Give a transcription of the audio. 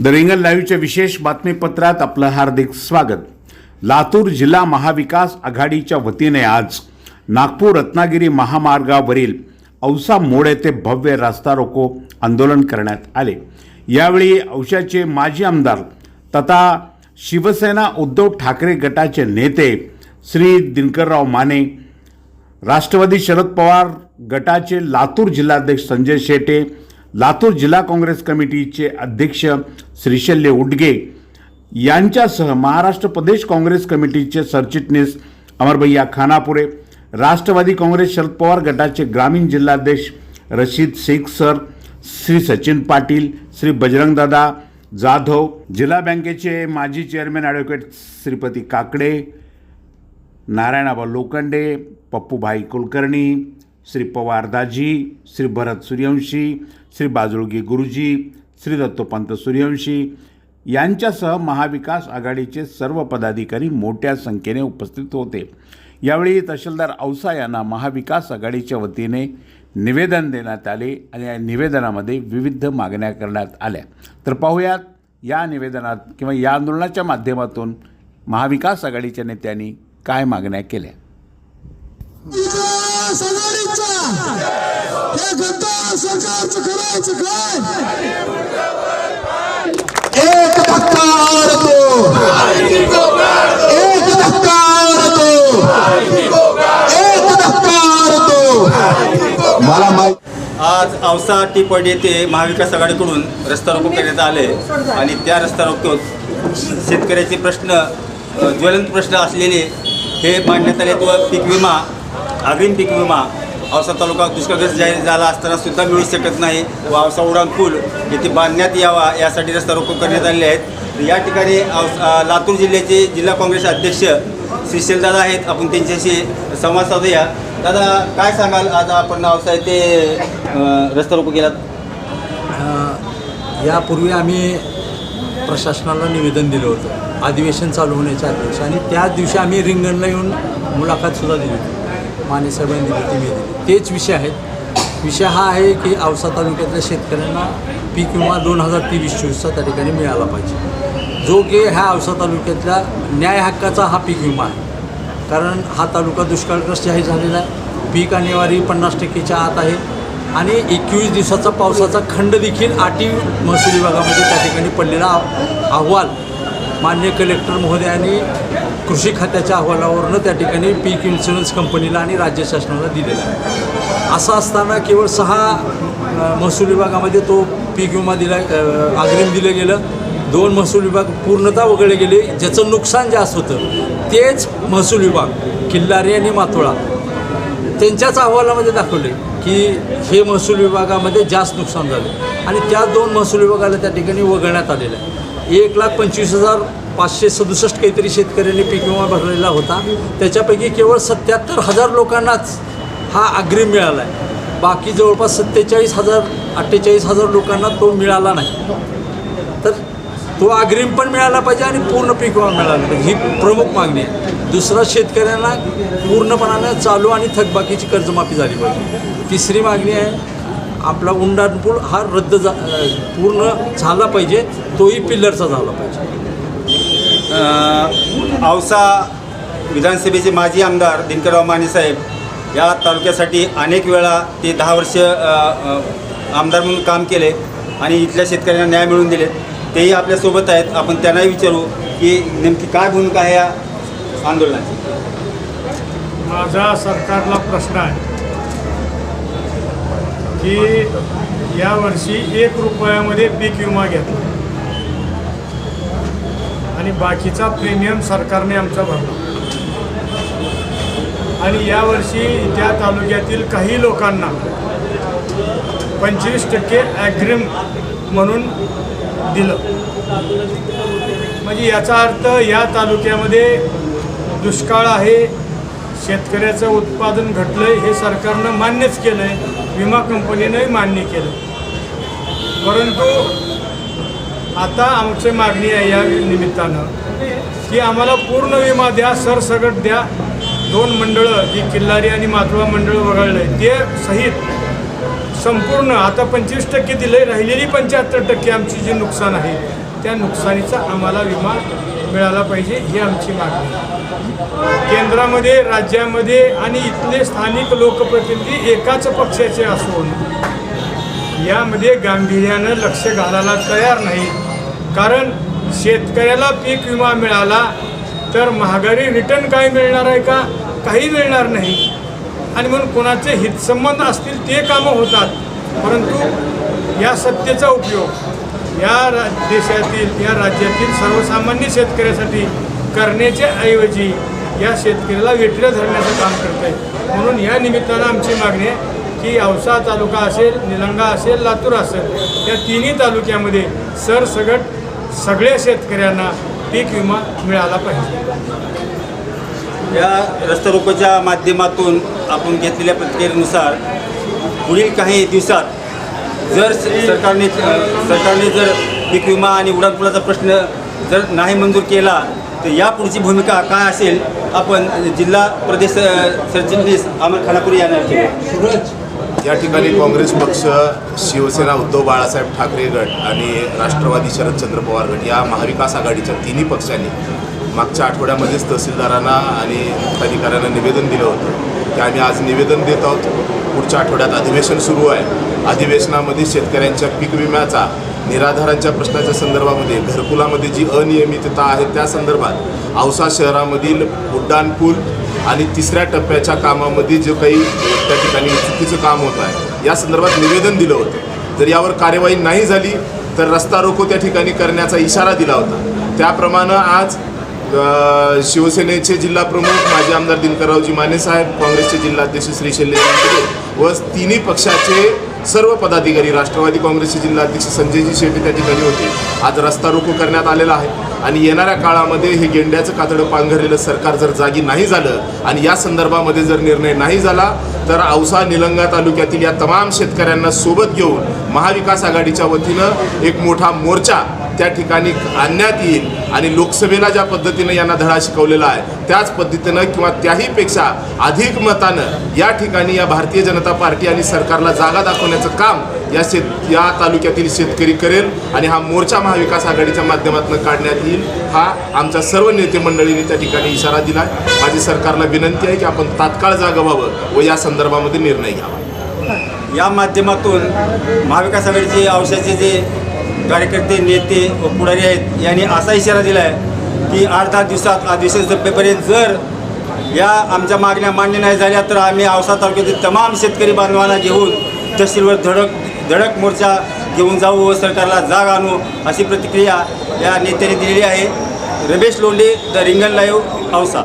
The रिंगल लाईव्हच्या विशेष बातमीपत्रात आपलं हार्दिक स्वागत. लातूर जिल्हा महाविकास आघाडीच्या वतीने आज नागपूर रत्नागिरी महामार्गावरील औसा मोड येथे भव्य रास्ता रोको आंदोलन करण्यात आले. यावेळी औशाचे माजी आमदार तथा शिवसेना उद्धव ठाकरे गटाचे नेते श्री दिनकरराव माने राष्ट्रवादी शरद पवार गटाचे लातूर जिल्हाध्यक्ष संजय शेटे लातूर जिल्हा काँग्रेस कमिटीचे अध्यक्ष श्रीशल्य उडगे यांच्यासह महाराष्ट्र प्रदेश काँग्रेस कमिटीचे सरचिटणीस अमरभैया खानापुरे राष्ट्रवादी काँग्रेस शरद पवार गटाचे ग्रामीण जिल्हाध्यक्ष रशीद शेख सर श्री सचिन पाटील श्री बजरंगदादा जाधव जिल्हा बँकेचे माजी चेअरमॅन ॲडव्होकेट श्रीपती काकडे नारायणाबा लोखंडे पप्पूभाई कुलकर्णी श्री पवार दाजी श्री भरत सूर्यवंशी श्री बाजुळगी गुरुजी श्री दत्तोपंत सूर्यवंशी यांच्यासह महाविकास आघाडीचे सर्व पदाधिकारी मोठ्या संख्येने उपस्थित होते. यावेळी तहसीलदार औसा यांना महाविकास आघाडीच्या वतीने निवेदन देण्यात आले आणि या निवेदनामध्ये विविध मागण्या करण्यात आल्या. तर पाहूयात या निवेदनात किंवा या आंदोलनाच्या माध्यमातून महाविकास आघाडीच्या नेत्यांनी काय मागण्या केल्या? विकास आघाडीचा हे गद्दार सरकारचं करायचं काय? एक धक्कार तो एक धक्कार तो एक धक्कार तो मला माहिती आज औसा टीपड येथे महाविकास आघाडीकडून रस्ता रोको करण्यात आले आणि त्या रस्ता रोकोत शेतकऱ्याचे प्रश्न ज्वलंत प्रश्न असलेले हे मांडण्यात आले व पीक विमा अग्रिम पीक विमा औसा तालुका दुष्काळग्रस्त जाहीर झाला असताना सुद्धा मिळू शकत नाही. व औसा उडान पूल येथे बांधण्यात यावा यासाठी रस्ता रोको करण्यात आलेले आहेत. या ठिकाणी लातूर जिल्ह्याचे जिल्हा काँग्रेस अध्यक्ष श्री दादा आहेत. आपण त्यांच्याशी संवाद साधूया. दादा काय सांगाल? आज आपण औसा येथे रस्ता रोको केलात. यापूर्वी आम्ही प्रशासनाला निवेदन दिलं होतं. अधिवेशन चालू होण्याच्या अध्यक्ष आणि त्याच दिवशी आम्ही रिंगणला येऊन मुलाखतसुद्धा दिली होती. माने साहेबांनी माहिती ती मी दिली तेच विषय आहेत. विषय हा आहे की औसा तालुक्यातल्या शेतकऱ्यांना पीक विमा दोन हजार तेवीस चोवीसचा त्या ठिकाणी मिळाला पाहिजे. जो की ह्या औसा तालुक्यातल्या न्याय हक्काचा हा पीक विमा आहे. कारण हा तालुका दुष्काळग्रस्त जाहीर झालेला आहे. पीक आणेवारी पन्नास टक्केच्या आत आहे. आणि एकवीस दिवसाचा पावसाचा खंड देखील आटी महसूल विभागामध्ये त्या ठिकाणी पडलेला अहवाल मान्य कलेक्टर महोदयांनी कृषी खात्याच्या अहवालावरनं त्या ठिकाणी पीक इन्शुरन्स कंपनीला आणि राज्य शासनाला दिलेला आहे. असं असताना केवळ सहा महसूल विभागामध्ये तो पीक विमा दिला अग्रिम दिलं गेलं. दोन महसूल विभाग पूर्णतः वगळले गेले. ज्याचं नुकसान जास्त होतं तेच महसूल विभाग किल्लारी आणि मातोळा त्यांच्याच अहवालामध्ये दाखवले की हे महसूल विभागामध्ये जास्त नुकसान झालं. आणि त्या दोन महसूल विभागाला त्या ठिकाणी वगळण्यात आलेलं आहे. एक लाख पंचवीस हजार पाचशे सदुसष्ट काहीतरी शेतकऱ्यांनी पीक विमा भरलेला होता. त्याच्यापैकी केवळ सत्याहत्तर हजार लोकांनाच हा अग्रिम मिळाला आहे बाकी जवळपास सत्तेचाळीस हजार अठ्ठेचाळीस हजार लोकांना तो मिळाला नाही. तर तो अग्रिम पण मिळाला पाहिजे आणि पूर्ण पीक विमा मिळाला पाहिजे. ही प्रमुख मागणी आहे. दुसरा शेतकऱ्यांना पूर्णपणानं चालू आणि थकबाकीची कर्जमाफी झाली पाहिजे. तिसरी मागणी आहे आपला उंडाणपूल हा रद्द जा पूर्ण झाला पाहिजे तोही पिल्लरचा झाला पाहिजे. अ, औसा विधानसभेचे माजी आमदार दिनकरराव माने साहेब या तालुक्यासाठी अनेक वेळा ते दहा वर्ष आमदार म्हणून काम केले आणि इथल्या शेतकऱ्यांना न्याय मिळवून दिले. तेही आपल्यासोबत आहेत. आपण त्यांनाही विचारू की नेमकी काय भूमिका आहे या आंदोलनाची? माझा सरकारला प्रश्न आहे. की यावर्षी एक रुपयामध्ये पीक विमा घेतला. आणि बाकीचा प्रीमियम सरकारने आमचा भरला. आणि यावर्षी त्या तालुक्यातील काही लोकांना पंचवीस टक्के ॲग्रिम म्हणून दिलं. म्हणजे याचा अर्थ या तालुक्यामध्ये दुष्काळ आहे शेतकऱ्याचं उत्पादन घटलंय हे सरकारनं मान्यच केलं आहे विमा कंपनीनंही मान्य केलं. परंतु आता आमची मागणी आहे या निमित्तानं की आम्हाला पूर्ण विमा द्या सरसगट द्या. दोन मंडळं जी किल्लारी आणि मातोळा मंडळ वगळलं आहे ते सहित संपूर्ण आता पंचवीस टक्के दिले राहिलेली पंच्याहत्तर टक्के आमची जी नुकसान आहे त्या नुकसानीचा आम्हाला विमा मिळाला पाहिजे ही आमची मागणी केंद्रामध्ये राज्यामध्ये आणि इथले स्थानिक लोकप्रतिनिधी एकाच पक्षाचे असून यामध्ये गांभीर्यानं लक्ष घालायला तयार नाही. कारण शेतकऱ्याला पीक विमा मिळाला तर महागारी रिटर्न काय मिळणार आहे का? काही मिळणार नाही. आणि म्हणून कोणाचे हितसंबंध असतील ते कामं होतात. परंतु या सत्तेचा उपयोग या रा देशातील या राज्यातील सर्वसामान्य शेतकऱ्यासाठी करण्याच्या ऐवजी या शेतकऱ्याला वेठीला धरण्याचं काम करत आहे म्हणून या निमित्तानं आमची मागणी आहे की औसा तालुका असेल निलंगा असेल लातूर असेल या तिन्ही तालुक्यामध्ये सरसगट सगळ्या शेतकऱ्यांना पीक विमा मिळाला पाहिजे. या रस्तारोपच्या माध्यमातून आपण घेतलेल्या प्रतिक्रियेनुसार पुढील काही दिवसात जर सरकारने सरकारने जर पीक विमा आणि उडानपुलाचा प्रश्न जर नाही मंजूर केला तर यापुढची भूमिका काय असेल? आपण जिल्हा प्रदेश सरचिटणीस अमर खानापुरी यांना. या ठिकाणी काँग्रेस पक्ष शिवसेना उद्धव बाळासाहेब ठाकरे गट आणि राष्ट्रवादी शरदचंद्र पवार गट या महाविकास आघाडीच्या तिन्ही पक्षांनी मागच्या आठवड्यामध्येच तहसीलदारांना आणि मुख्याधिकाऱ्यांना निवेदन दिलं होतं. की आम्ही आज निवेदन देत आहोत. पुढच्या आठवड्यात अधिवेशन सुरू आहे. अधिवेशनामध्ये शेतकऱ्यांच्या पीक विम्याचा निराधारांच्या प्रश्नाच्या संदर्भामध्ये घरकुलामध्ये जी अनियमितता आहे त्या संदर्भात औसा शहरामधील उड्डाणपूल आणि तिसऱ्या टप्प्याच्या कामामध्ये जे काही त्या ठिकाणी चुकीचं काम होत आहे या संदर्भात निवेदन दिलं होतं. जर यावर कार्यवाही नाही झाली तर रस्ता रोको त्या ठिकाणी करण्याचा इशारा दिला होता. त्याप्रमाणे आज शिवसेनेचे जिल्हाप्रमुख माजी आमदार दिनकररावजी माने साहेब काँग्रेसचे जिल्हाध्यक्ष श्री शैलेश व तिन्ही पक्षाचे सर्व पदाधिकारी राष्ट्रवादी काँग्रेसचे जिल्हाध्यक्ष संजयजी शेट्टी त्या ठिकाणी होते. आज रस्ता रोको करण्यात आलेला आहे आणि येणाऱ्या काळामध्ये हे गेंड्याचं कातडं पांघरलेलं सरकार जर जागी नाही झालं आणि या संदर्भामध्ये जर निर्णय नाही झाला तर औसा निलंगा तालुक्यातील या तमाम शेतकऱ्यांना सोबत घेऊन महाविकास आघाडीच्या वतीनं एक मोठा मोर्चा त्या ठिकाणी आणण्यात येईल आणि लोकसभेला ज्या पद्धतीनं यांना धडा शिकवलेला आहे त्याच पद्धतीनं किंवा त्याहीपेक्षा अधिक मतानं या ठिकाणी या भारतीय जनता पार्टी आणि सरकारला जागा दाखवण्याचं काम या शेत या तालुक्यातील शेतकरी करेल आणि हा मोर्चा महाविकास आघाडीच्या माध्यमातून काढण्यात येईल. हा आमच्या सर्व नेते मंडळींनी त्या ठिकाणी इशारा दिला आहे माझी सरकारला विनंती आहे की आपण तात्काळ जागा व्हावं व या संदर्भामध्ये निर्णय घ्यावा. या माध्यमातून महाविकास आघाडीचे औषधाचे जे कार्यकर्ते नेते व पुढारी आहेत. यांनी असा इशारा दिला आहे की आठ दहा दिवसात अधिवेशन संपेपर्यंत जर या आमच्या मागण्या मान्य नाही झाल्या तर आम्ही औसा तालुक्यातील तमाम शेतकरी बांधवांना घेऊन तहसीलवर धडक धडक मोर्चा घेऊन जाऊ व सरकारला जाग आणू अशी प्रतिक्रिया या नेत्याने दिलेली आहे. Ramesh Londhe the Ringan live Ausa.